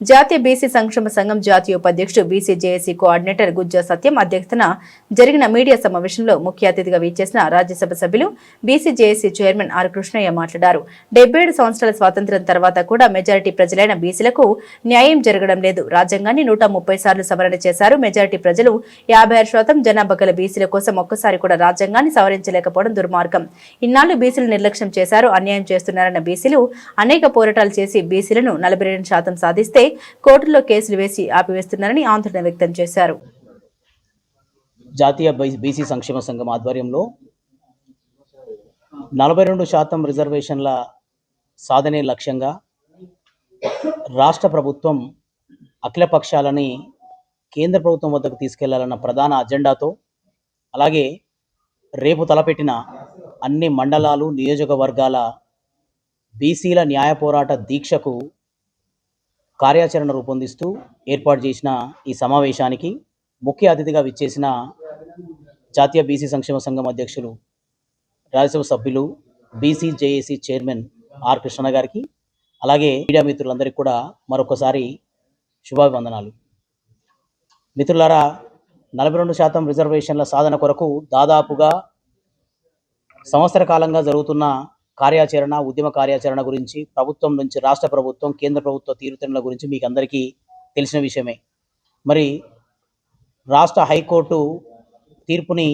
జాతీయ బీసీ సంక్షేమ సంఘం జాతీయ ఉపాధ్యక్షుడు BC JAC coordinator Gujja Satyam అధ్యక్షతన జరిగిన మీడియా సమావేశంలో ముఖ్య అతిథిగా వీచేసిన రాజ్యసభ సభ్యులు BC JAC chairman R Krishnaiah మాట్లాడారు. డెబ్బై ఏడు సంవత్సరాల స్వాతంత్ర్యం తర్వాత కూడా మెజారిటీ ప్రజలైన బీసీలకు న్యాయం జరగడం లేదు. రాజ్యాంగాన్ని నూట ముప్పై సార్లు సవరణ చేశారు. మెజారిటీ ప్రజలు యాభై ఆరు శాతం జనాభా గల బీసీల కోసం ఒక్కసారి కూడా రాజ్యాంగాన్ని సవరించలేకపోవడం దుర్మార్గం. ఇన్నాళ్ళు బీసీలు నిర్లక్ష్యం చేశారు అన్యాయం చేస్తున్నారన్న బీసీలు అనేక పోరాటాలు చేసి బీసీలను నలభై రెండు శాతం సాధిస్తే కోర్టులో కేసులు వేసి ఆపివేస్తున్నారని ఆందోళన వ్యక్తం చేశారు. జాతీయ బీసీ సంక్షేమ సంఘం ఆధ్వర్యంలో నలభై రెండు శాతం రిజర్వేషన్ల సాధనే లక్ష్యంగా రాష్ట్ర ప్రభుత్వం అఖిలపక్షాలని కేంద్ర ప్రభుత్వం వద్దకు తీసుకెళ్ళాలన్న ప్రధాన అజెండాతో అలాగే రేపు తలపెట్టిన అన్ని మండలాలు నియోజకవర్గాల బీసీల న్యాయ పోరాట దీక్షకు కార్యాచరణ రూపొందిస్తూ ఏర్పాటు చేసిన ఈ సమావేశానికి ముఖ్య అతిథిగా విచ్చేసిన జాతీయ బీసీ సంక్షేమ సంఘం అధ్యక్షులు రాజ్యసభ సభ్యులు BC JAC chairman R Krishna గారికి అలాగే మీడియా మిత్రులందరికీ కూడా మరొకసారి శుభాభివందనాలు. మిత్రులారా నలభై రెండు శాతం రిజర్వేషన్ల సాధన కొరకు దాదాపుగా సంవత్సర కాలంగా జరుగుతున్న కార్యాచరణ ఉద్యమ కార్యాచరణ గురించి ప్రభుత్వం నుంచి రాష్ట్ర ప్రభుత్వం కేంద్ర ప్రభుత్వ తీరుతెన్నుల గురించి మీకు అందరికీ తెలిసిన విషయమే. మరి రాష్ట్ర హైకోర్టు తీర్పుని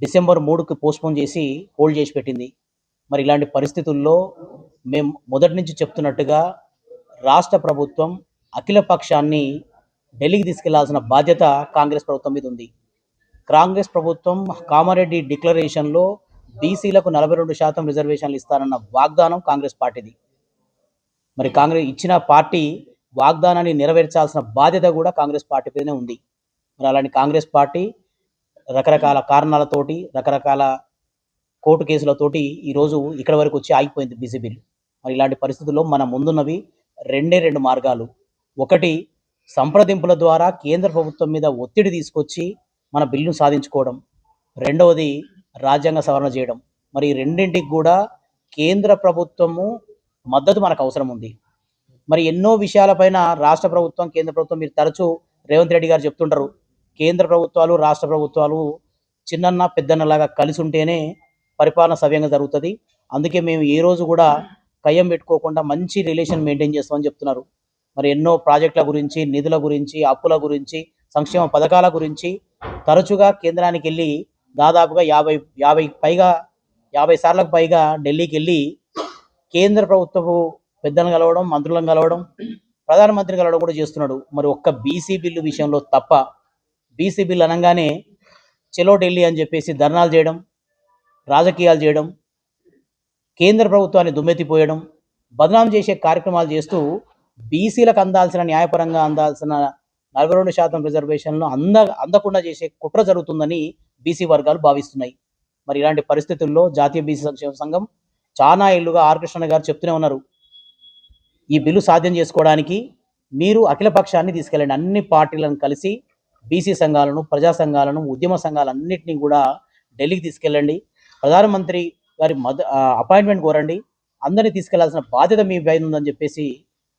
డిసెంబర్ మూడుకి పోస్ట్పోన్ చేసి హోల్డ్ చేసి పెట్టింది. మరి ఇలాంటి పరిస్థితుల్లో మేము మొదటి నుంచి చెప్తున్నట్టుగా రాష్ట్ర ప్రభుత్వం అఖిల పక్షాన్ని ఢిల్లీకి తీసుకెళ్ళాల్సిన బాధ్యత కాంగ్రెస్ ప్రభుత్వం మీద ఉంది. కాంగ్రెస్ ప్రభుత్వం కామారెడ్డి డిక్లరేషన్లో బీసీలకు నలభై రెండు శాతం రిజర్వేషన్లు ఇస్తారన్న వాగ్దానం కాంగ్రెస్ పార్టీది. మరి కాంగ్రెస్ ఇచ్చిన పార్టీ వాగ్దానాన్ని నెరవేర్చాల్సిన బాధ్యత కూడా కాంగ్రెస్ పార్టీ మీదనే ఉంది. మరి అలాంటి కాంగ్రెస్ పార్టీ రకరకాల కారణాలతోటి రకరకాల కోర్టు కేసులతోటి ఈరోజు ఇక్కడ వరకు వచ్చి ఆగిపోయింది బీసీబీలు మరి ఇలాంటి పరిస్థితుల్లో మన ముందున్నవి రెండే రెండు మార్గాలు. ఒకటి సంప్రదింపుల ద్వారా కేంద్ర ప్రభుత్వం మీద ఒత్తిడి తీసుకొచ్చి మన బిల్లును సాధించుకోవడం. రెండవది రాజ్యాంగ సవరణ చేయడం. మరి రెండింటికి కూడా కేంద్ర ప్రభుత్వము మద్దతు మనకు అవసరం ఉంది. మరి ఎన్నో విషయాలపైన రాష్ట్ర ప్రభుత్వం కేంద్ర ప్రభుత్వం మీరు తరచూ రేవంత్ రెడ్డి గారు చెప్తుంటారు. కేంద్ర ప్రభుత్వాలు రాష్ట్ర ప్రభుత్వాలు చిన్నన్న పెద్దన్నలాగా కలిసి ఉంటేనే పరిపాలన సవ్యంగా జరుగుతుంది. అందుకే మేము ఏ రోజు కూడా కయ్యం పెట్టుకోకుండా మంచి రిలేషన్ మెయింటైన్ చేస్తామని చెప్తున్నారు. మరి ఎన్నో ప్రాజెక్టుల గురించి నిధుల గురించి అప్పుల గురించి సంక్షేమ పథకాల గురించి తరచుగా కేంద్రానికి వెళ్ళి దాదాపుగా యాభై యాభై పైగా యాభై సార్లకు పైగా ఢిల్లీకి వెళ్ళి కేంద్ర ప్రభుత్వపు పెద్దలను కలవడం మంత్రులను కలవడం ప్రధానమంత్రి కలవడం కూడా చేస్తున్నాడు. మరి ఒక్క బీసీ బిల్లు విషయంలో తప్ప బీసీ బిల్లు అనగానే చెలో ఢిల్లీ అని చెప్పేసి ధర్నాలు చేయడం రాజకీయాలు చేయడం కేంద్ర ప్రభుత్వాన్ని దుమ్మెత్తిపోయడం బదనాం చేసే కార్యక్రమాలు చేస్తూ బీసీలకు అందాల్సిన న్యాయపరంగా అందాల్సిన నలభై రెండు శాతం రిజర్వేషన్లు అంద అందకుండా చేసే కుట్ర జరుగుతుందని బీసీ వర్గాలు భావిస్తున్నాయి. మరి ఇలాంటి పరిస్థితుల్లో జాతీయ బీసీ సంక్షేమ సంఘం చాలా ఏళ్ళుగా ఆర్ కృష్ణ గారు చెప్తూనే ఉన్నారు. ఈ బిల్లు సాధ్యం చేసుకోవడానికి మీరు అఖిలపక్షాన్ని తీసుకెళ్ళండి. అన్ని పార్టీలను కలిసి బీసీ సంఘాలను ప్రజా సంఘాలను ఉద్యమ సంఘాలన్నింటినీ కూడా ఢిల్లీకి తీసుకెళ్ళండి. ప్రధానమంత్రి గారి మద అపాయింట్మెంట్ కోరండి. అందరినీ తీసుకెళ్ళాల్సిన బాధ్యత మీ పైన ఉందని చెప్పేసి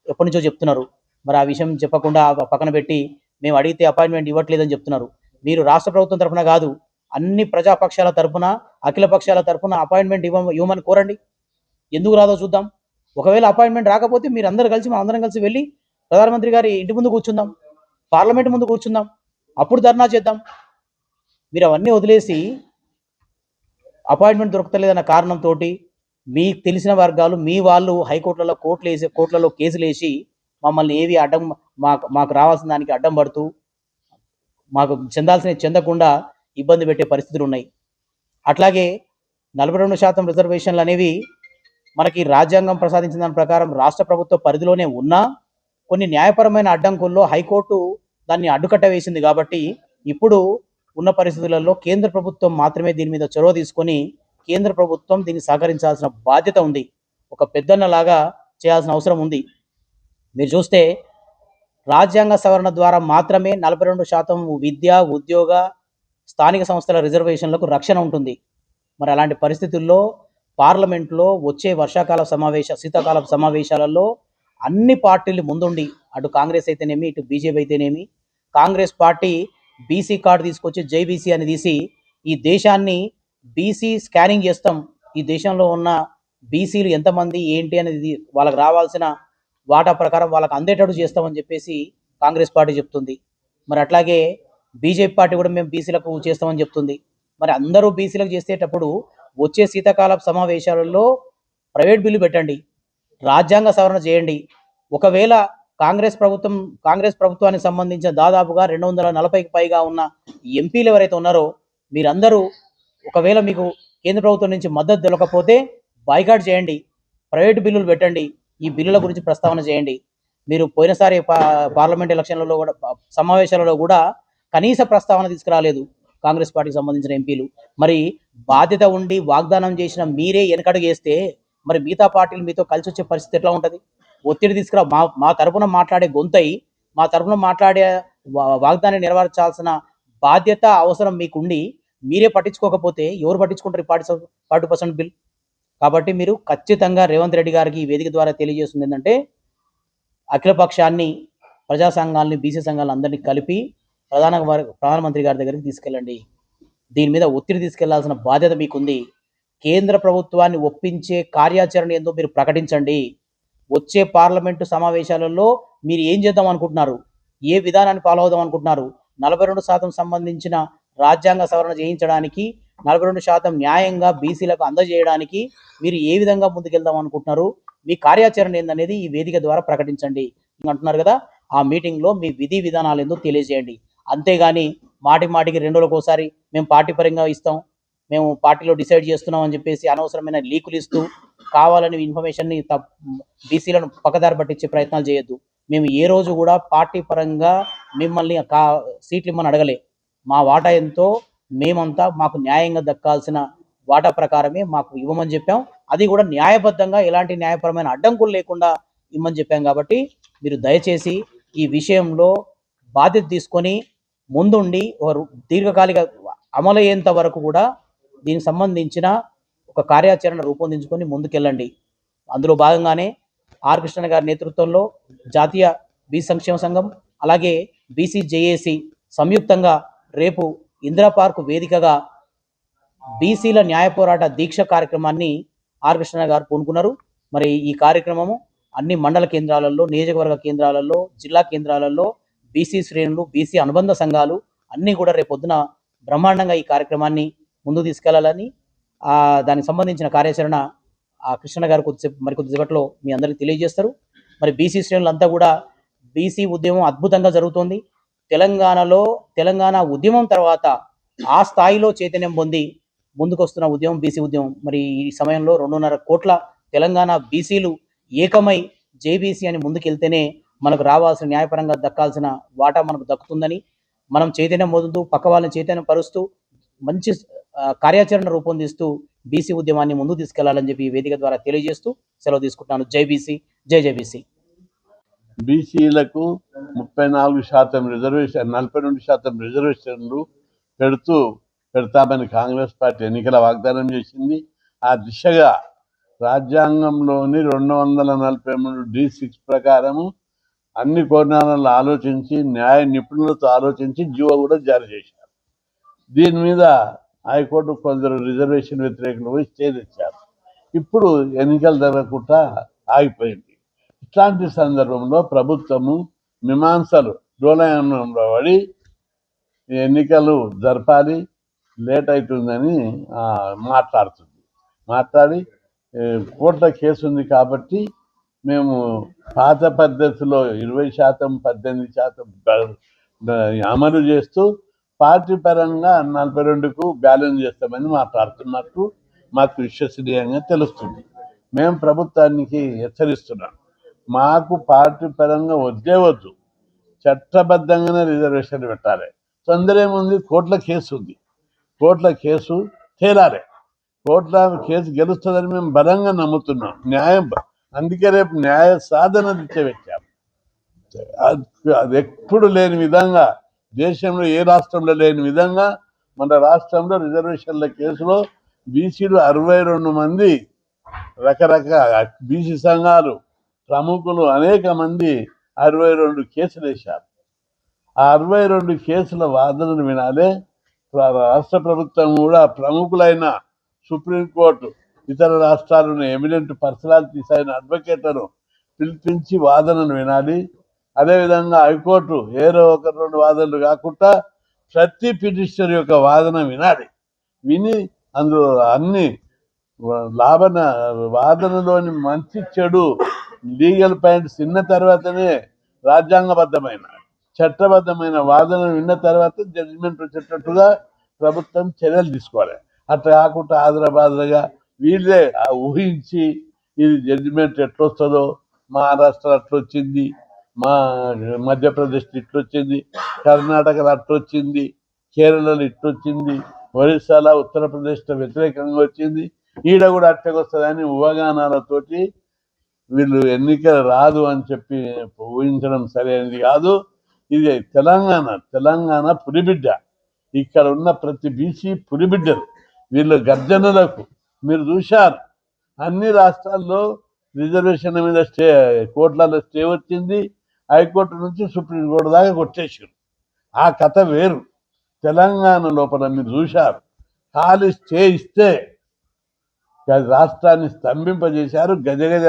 ఎప్పటి నుంచో చెప్తున్నారు. మరి ఆ విషయం చెప్పకుండా పక్కన పెట్టి మేము అడిగితే అపాయింట్మెంట్ ఇవ్వట్లేదని చెప్తున్నారు. మీరు రాష్ట్ర ప్రభుత్వం తరఫున కాదు అన్ని ప్రజాపక్షాల తరఫున అఖిల పక్షాల తరఫున అపాయింట్మెంట్ ఇవ్వ ఇవ్వమని కోరండి. ఎందుకు రాదో చూద్దాం. ఒకవేళ అపాయింట్మెంట్ రాకపోతే మీరు అందరు కలిసి మా అందరం కలిసి వెళ్ళి ప్రధానమంత్రి గారి ఇంటి ముందు కూర్చుందాం. పార్లమెంట్ ముందు కూర్చుందాం. అప్పుడు ధర్నా చేద్దాం. మీరు అవన్నీ వదిలేసి అపాయింట్మెంట్ దొరకలేదన్న కారణంతో మీకు తెలిసిన వర్గాలు మీ వాళ్ళు హైకోర్టులలో కోర్టులు వేసి కోర్టులలో కేసులు వేసి మమ్మల్ని ఏవి అడ్డం మాకు మాకు రావాల్సిన దానికి అడ్డం పడుతూ మాకు చెందాల్సిన చెందకుండా ఇబ్బంది పెట్టే పరిస్థితులు ఉన్నాయి. అట్లాగే నలభై రెండు శాతం రిజర్వేషన్లు అనేవి మనకి రాజ్యాంగం ప్రసాదించిన దాని ప్రకారం రాష్ట్ర ప్రభుత్వ పరిధిలోనే ఉన్నా కొన్ని న్యాయపరమైన అడ్డంకుల్లో హైకోర్టు దాన్ని అడ్డుకట్ట వేసింది కాబట్టి ఇప్పుడు ఉన్న పరిస్థితులలో కేంద్ర ప్రభుత్వం మాత్రమే దీని మీద చొరవ తీసుకొని కేంద్ర ప్రభుత్వం దీన్ని సహకరించాల్సిన బాధ్యత ఉంది. ఒక పెద్దన్నలాగా చేయాల్సిన అవసరం ఉంది. మీరు చూస్తే రాజ్యాంగ సవరణ ద్వారా మాత్రమే నలభై రెండు శాతం విద్య ఉద్యోగ స్థానిక సంస్థల రిజర్వేషన్లకు రక్షణ ఉంటుంది. మరి అలాంటి పరిస్థితుల్లో పార్లమెంట్లో వచ్చే వర్షాకాల సమావేశ శీతాకాల సమావేశాలలో అన్ని పార్టీలు ముందుండి అటు కాంగ్రెస్ అయితేనేమి ఇటు బీజేపీ అయితేనేమి కాంగ్రెస్ పార్టీ బీసీ కార్డు తీసుకొచ్చి జైబీసీ అని తీసి ఈ దేశాన్ని బీసీ స్కానింగ్ చేస్తాం. ఈ దేశంలో ఉన్న బీసీలు ఎంతమంది ఏంటి అనేది వాళ్ళకి రావాల్సిన వాటా ప్రకారం వాళ్ళకి అందేటట్టు చేస్తామని చెప్పేసి కాంగ్రెస్ పార్టీ చెప్తుంది. మరి అట్లాగే బీజేపీ పార్టీ కూడా మేము బీసీలకు చేస్తామని చెప్తుంది. మరి అందరూ బీసీలకు చేసేటప్పుడు వచ్చే శీతాకాల సమావేశాలలో ప్రైవేట్ బిల్లు పెట్టండి. రాజ్యాంగ సవరణ చేయండి. ఒకవేళ కాంగ్రెస్ ప్రభుత్వం కాంగ్రెస్ ప్రభుత్వానికి సంబంధించిన దాదాపుగా రెండు వందల నలభైకి పైగా ఉన్న ఎంపీలు ఎవరైతే ఉన్నారో మీరందరూ ఒకవేళ మీకు కేంద్ర ప్రభుత్వం నుంచి మద్దతు దొరకకపోతే బాయ్కాట్ చేయండి. ప్రైవేట్ బిల్లులు పెట్టండి. ఈ బిల్లుల గురించి ప్రస్తావన చేయండి. మీరు పోయినసారి పార్లమెంట్ ఎలక్షన్లలో కూడా సమావేశాలలో కూడా కనీస ప్రస్తావన తీసుకురాలేదు కాంగ్రెస్ పార్టీకి సంబంధించిన ఎంపీలు. మరి బాధ్యత ఉండి వాగ్దానం చేసిన మీరే వెనకడుగు వేస్తే మరి మిగతా పార్టీలు మీతో కలిసి వచ్చే పరిస్థితి ఎట్లా ఉంటుంది? ఒత్తిడి తీసుకురా మా మా తరపున మాట్లాడే గొంతై మా తరపున మాట్లాడే వా- వాగ్దాన్ని నెరవేర్చాల్సిన బాధ్యత అవసరం మీకుండి మీరే పట్టించుకోకపోతే ఎవరు పట్టించుకుంటారు ఫార్టీ ఫార్టీ పర్సెంట్ బిల్? కాబట్టి మీరు ఖచ్చితంగా రేవంత్ రెడ్డి గారికి ఈ వేదిక ద్వారా తెలియజేస్తుంది ఏంటంటే అఖిలపక్షాన్ని ప్రజా సంఘాలని బీసీ సంఘాలను అందరినీ కలిపి ప్రధాన వారి- ప్రధానమంత్రి గారి దగ్గరికి తీసుకెళ్ళండి. దీని మీద ఒత్తిడి తీసుకెళ్ళాల్సిన బాధ్యత మీకుంది. కేంద్ర ప్రభుత్వాన్ని ఒప్పించే కార్యాచరణ ఏందో మీరు ప్రకటించండి. వచ్చే పార్లమెంటు సమావేశాలలో మీరు ఏం చేద్దాం అనుకుంటున్నారు? ఏ విధానాన్ని ఫాలో అవుదాం అనుకుంటున్నారు? నలభై రెండు శాతం సంబంధించిన రాజ్యాంగ సవరణ చేయించడానికి నలభై రెండు శాతం న్యాయంగా బీసీలకు అందజేయడానికి మీరు ఏ విధంగా ముందుకెళ్దాం అనుకుంటున్నారు? మీ కార్యాచరణ ఏందనేది ఈ వేదిక ద్వారా ప్రకటించండి. అంటున్నారు కదా ఆ మీటింగ్లో మీ విధి విధానాలు ఏందో తెలియజేయండి. అంతేగాని మాటి మాటికి రెండు ఒకసారి మేము పార్టీ పరంగా ఇస్తాం. మేము పార్టీలో డిసైడ్ చేస్తున్నాం అని చెప్పేసి అనవసరమైన లీకులు ఇస్తూ కావాలని ఇన్ఫర్మేషన్ని తప్ బీసీలను పక్కదారి పట్టించే ప్రయత్నాలు చేయొద్దు. మేము ఏ రోజు కూడా పార్టీ పరంగా మిమ్మల్ని కా సీట్లు ఇమ్మని అడగలే. మా వాటా ఎంతో మేమంతా మాకు న్యాయంగా దక్కాల్సిన వాటా ప్రకారమే మాకు ఇవ్వమని చెప్పాం. అది కూడా న్యాయబద్ధంగా ఎలాంటి న్యాయపరమైన అడ్డంకులు లేకుండా ఇమ్మని చెప్పాం కాబట్టి మీరు దయచేసి ఈ విషయంలో బాధ్యత తీసుకొని ముందుండి ఒక దీర్ఘకాలిక అమలయ్యేంత వరకు కూడా దీనికి సంబంధించిన ఒక కార్యాచరణ రూపొందించుకొని ముందుకెళ్ళండి. అందులో భాగంగానే ఆర్ కృష్ణ గారి నేతృత్వంలో జాతీయ బీసీ సంక్షేమ సంఘం అలాగే బీసీ జేఏసీ సంయుక్తంగా రేపు ఇందిరా పార్క్ వేదికగా బీసీల న్యాయ పోరాట దీక్ష కార్యక్రమాన్ని ఆర్ కృష్ణ గారు పూనుకున్నారు. మరి ఈ కార్యక్రమము అన్ని మండల కేంద్రాలలో నియోజకవర్గ కేంద్రాలలో జిల్లా కేంద్రాలలో బీసీ శ్రేణులు బీసీ అనుబంధ సంఘాలు అన్నీ కూడా రేపొద్దున బ్రహ్మాండంగా ఈ కార్యక్రమాన్ని ముందుకు తీసుకెళ్ళాలని దానికి సంబంధించిన కార్యాచరణ ఆ కృష్ణ గారు కొద్దిసేపు మరి కొద్దిసేపట్లో మీ అందరికీ తెలియజేస్తారు. మరి బీసీ శ్రేణులంతా కూడా బీసీ ఉద్యమం అద్భుతంగా జరుగుతోంది. తెలంగాణలో తెలంగాణ ఉద్యమం తర్వాత ఆ స్థాయిలో చైతన్యం పొంది ముందుకొస్తున్న ఉద్యమం బీసీ ఉద్యమం. మరి ఈ సమయంలో రెండున్నర కోట్ల తెలంగాణ బీసీలు ఏకమై జేబీసీ అని ముందుకెళ్తేనే మనకు రావాల్సిన న్యాయపరంగా దక్కాల్సిన వాటా మనకు దక్కుతుందని మనం చైతన్యం పొందుతూ పక్క వాళ్ళని చైతన్యం పరుస్తూ మంచి కార్యాచరణ రూపొందిస్తూ బీసీ ఉద్యమాన్ని ముందు తీసుకెళ్ళాలని చెప్పి వేదిక ద్వారా తెలియజేస్తూ సెలవు తీసుకుంటున్నాను. జై బీసీ జై జై బీసీ. బీసీలకు ముప్పై నాలుగు శాతం రిజర్వేషన్ నలభై రెండు శాతం రిజర్వేషన్లు పెడుతూ పెడతామని కాంగ్రెస్ పార్టీ ఎన్నికల వాగ్దానం చేసింది. ఆ దిశగా రాజ్యాంగంలోని రెండు వందల నలభై మూడు డి సిక్స్ ప్రకారము అన్ని కోణాలను ఆలోచించి న్యాయ నిపుణులతో ఆలోచించి జీవో కూడా జారీ చేశారు. దీని మీద హైకోర్టు కొందరు రిజర్వేషన్ వ్యతిరేకులు పోయి స్టే తెచ్చారు. ఇప్పుడు ఎన్నికలు జరగకుండా ఆగిపోయింది. ఇట్లాంటి సందర్భంలో ప్రభుత్వము మీమాంసలు డోలయంలో పడి ఎన్నికలు జరపాలి లేట్ అవుతుందని మాట్లాడుతుంది. మాట్లాడి కోర్టులో కేసు ఉంది కాబట్టి మేము పాత పద్ధతిలో ఇరవై శాతం పద్దెనిమిది శాతం అమలు చేస్తూ పార్టీ పరంగా నలభై రెండుకు బ్యాలెన్స్ చేస్తామని మాట్లాడుతున్నట్టు మాకు విశ్వసనీయంగా తెలుస్తుంది. మేము ప్రభుత్వానికి హెచ్చరిస్తున్నాం. మాకు పార్టీ పరంగా వద్దే వద్దు. చట్టబద్ధంగానే రిజర్వేషన్ పెట్టాలి. తొందర ఏముంది? కోట్ల కేసు ఉంది. కోట్ల కేసు తేలాలి. కోట్ల కేసు గెలుస్తుందని మేము బలంగా నమ్ముతున్నాం. న్యాయం అందుకే రేపు న్యాయ సాధన దిశ అది- ఎప్పుడు లేని విధంగా దేశంలో ఏ రాష్ట్రంలో లేని విధంగా మన రాష్ట్రంలో రిజర్వేషన్ల కేసులో బీసీలు అరవై రెండు మంది రకరకాల బీసీ సంఘాలు ప్రముఖులు అనేక మంది అరవై రెండు కేసులు వేశారు. ఆ అరవై రెండు కేసుల వాదనను వినాలే. రాష్ట్ర ప్రభుత్వం కూడా ప్రముఖులైన సుప్రీంకోర్టు ఇతర రాష్ట్రాలను ఎమినెంట్ పర్సనాలిటీస్ అయిన అడ్వకేట్లను పిలిపించి వాదనను వినాలి. అదేవిధంగా హైకోర్టు ఏదో ఒక రెండు వాదనలు కాకుండా ప్రతి పిటిషనర్ యొక్క వాదన వినాలి. విని అందులో అన్ని లాభన వాదనలోని మంచి చెడు లీగల్ పాయింట్స్ విన్న తర్వాతనే రాజ్యాంగబద్ధమైన చట్టబద్ధమైన వాదన విన్న తర్వాత జడ్జిమెంట్ వచ్చేటట్టుగా ప్రభుత్వం చర్యలు తీసుకోవాలి. అట్లా కాకుండా ఆదరబాదరగా వీళ్ళే ఊహించి ఇది జడ్జిమెంట్ ఎట్లొస్తుందో మహారాష్ట్ర అట్లొచ్చింది మా మధ్యప్రదేశ్ ఇట్లొచ్చింది కర్ణాటకలో అట్లొచ్చింది కేరళలో ఇట్లొచ్చింది ఒరిస్సాలో ఉత్తరప్రదేశ్లో వ్యతిరేకంగా వచ్చింది. ఈడ కూడా అట్టకొస్తుందని ఊహాగానాలతోటి వీళ్ళు ఎన్నికలు రాదు అని చెప్పి ఊహించడం సరైనది కాదు. ఇది తెలంగాణ తెలంగాణ పులిబిడ్డ. ఇక్కడ ఉన్న ప్రతి బీసీ పులిబిడ్డలు వీళ్ళు గర్జనలకు మీరు చూశారు. అన్ని రాష్ట్రాల్లో రిజర్వేషన్ మీద స్టే కోర్టులలో స్టే వచ్చింది. హైకోర్టు నుంచి సుప్రీంకోర్టు దాకా కొట్టేసారు ఆ కథ వేరు. తెలంగాణ లోపల మీరు చూశారు. ఖాళీ స్టే ఇస్తే రాష్ట్రాన్ని స్తంభింపజేశారు. గజగజ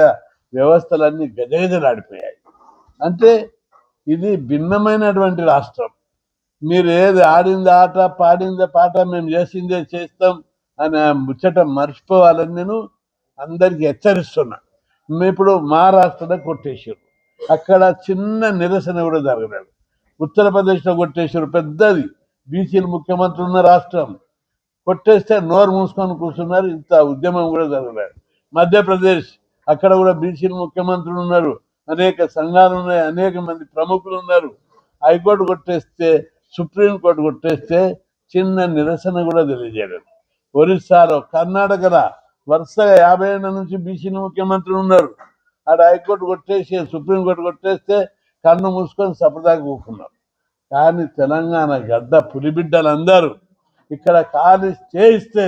వ్యవస్థలన్నీ గజగజలాడిపోయాయి అంటే ఇది భిన్నమైనటువంటి రాష్ట్రం. మీరు ఏది ఆడింది ఆట పాడింది పాట మేము చేసిందే చేస్తాం. అని ఆ ముచ్చట మర్చిపోవాలని నేను అందరికి హెచ్చరిస్తున్నా. ఇప్పుడు మహారాష్ట్రలో కొట్టేశారు. అక్కడ చిన్న నిరసన కూడా జరగలేదు. ఉత్తరప్రదేశ్లో కొట్టేశారు. పెద్దది. బీసీలు ముఖ్యమంత్రి ఉన్న రాష్ట్రం. కొట్టేస్తే నోరు మూసుకొని కూర్చున్నారు. ఇంత ఉద్యమం కూడా జరగలేదు. మధ్యప్రదేశ్. అక్కడ కూడా బీసీలు ముఖ్యమంత్రులు ఉన్నారు. అనేక సంఘాలు ఉన్నాయి. అనేక మంది ప్రముఖులు ఉన్నారు. హైకోర్టు కొట్టేస్తే సుప్రీంకోర్టు కొట్టేస్తే చిన్న నిరసన కూడా తెలియజేయలేదు. ఒరిస్సాలో కర్ణాటకలో వరుసగా యాభై ఏళ్ళ నుంచి బీసీలు ముఖ్యమంత్రులు ఉన్నారు. ఆడ హైకోర్టు కొట్టేసి సుప్రీంకోర్టు కొట్టేస్తే కన్ను మూసుకొని సపదాకి కూకున్నారు కానీ తెలంగాణ గడ్డ పులిబిడ్డలందరూ ఇక్కడ ఖాళీ చేయిస్తే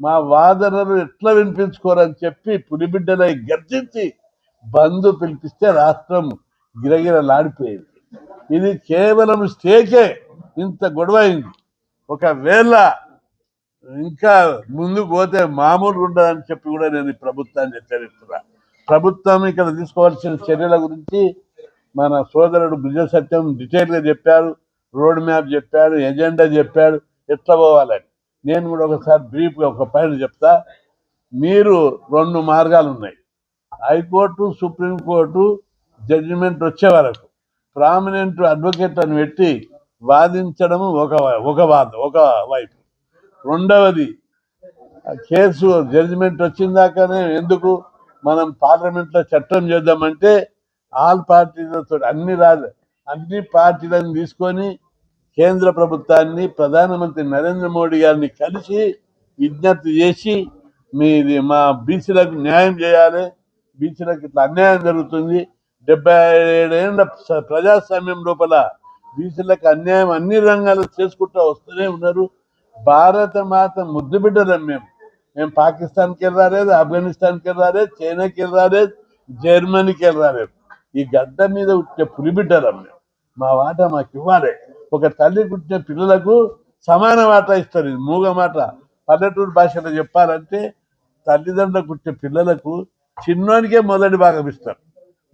మా వాదనలు ఎట్లా వినిపించుకోరని చెప్పి పులిబిడ్డలై గర్జించి బంధు పిలిపిస్తే రాష్ట్రం గిరగిరలాడిపోయింది. ఇది కేవలం స్టేకే ఇంత గొడవైంది. ఒకవేళ ఇంకా ముందుకు పోతే మామూలుగా ఉండదని చెప్పి కూడా నేను ఈ ప్రభుత్వాన్ని హెచ్చరిస్తున్నా. ప్రభుత్వం ఇక్కడ తీసుకోవాల్సిన చర్యల గురించి మన సోదరుడు గుజ సత్యం డీటెయిల్గా చెప్పారు రోడ్ మ్యాప్ చెప్పాడు ఎజెండా చెప్పాడు ఎట్లా పోవాలని. నేను కూడా ఒకసారి బ్రీఫ్గా ఒక పైన చెప్తా. మీరు రెండు మార్గాలు ఉన్నాయి. హైకోర్టు సుప్రీంకోర్టు జడ్జిమెంట్ వచ్చే వరకు ప్రామినెంట్ అడ్వకేట్ అని పెట్టి వాదించడం ఒక ఒక వాద ఒక వైపు. రెండవది కేసు జడ్జిమెంట్ వచ్చిందాకనే ఎందుకు మనం పార్లమెంట్లో చట్టం చేద్దామంటే ఆల్ పార్టీలతో అన్ని రాజ అన్ని పార్టీలను తీసుకొని కేంద్ర ప్రభుత్వాన్ని ప్రధానమంత్రి నరేంద్ర మోడీ గారిని కలిసి విజ్ఞప్తి చేసి మీది మా బీసీలకు న్యాయం చేయాలి. బీసీలకు ఇట్లా అన్యాయం జరుగుతుంది. డెబ్బై ఏడేళ్ళ ప్రజాస్వామ్యం లోపల బీసీలకు అన్యాయం అన్ని రంగాలు చేసుకుంటూ వస్తూనే ఉన్నారు. భారత మాత ముద్దు బిడ్డలం మేము. మేము పాకిస్తాన్కి వెళ్ళరాలేదు ఆఫ్ఘనిస్తాన్కి వెళ్ళరాలేదు చైనాకి వెళ్ళరాలేదు జర్మనీకి వెళ్ళరాలేదు. ఈ గడ్డ మీద ఉంటే పులిబిడ్డలం మేము. మా వాట మాకు ఇవ్వాలి. ఒక తల్లి పుట్టిన పిల్లలకు సమాన వాట ఇస్తారు. ఇది మూగ మాట. పల్లెటూరు భాషలో చెప్పాలంటే తల్లిదండ్రులకు పుట్టిన పిల్లలకు చిన్నోనికే మొదటి భాగం ఇస్తారు.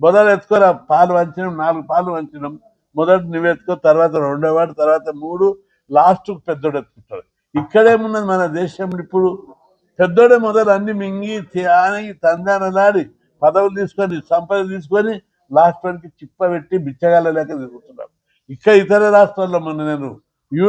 మొదలు ఎత్తుకోరా పాలు వంచడం నాలుగు పాలు వంచడం. మొదటి నువ్వు ఎత్తుకో తర్వాత రెండో వాడు తర్వాత మూడు. లాస్ట్ పెద్దోడు ఎత్తుకుంటాడు. ఇక్కడేమున్నది మన దేశంలో ఇప్పుడు. పెద్దోడే మొదలు అన్ని మింగి త్యాగి తందానలాడి పదవులు తీసుకొని సంపద తీసుకొని లాస్ట్ వరకు చిప్ప పెట్టి బిచ్చగాళ్ళ లేక తిరుగుతున్నాం ఇక్కడ ఇతర రాష్ట్రాల్లో మొన్న నేను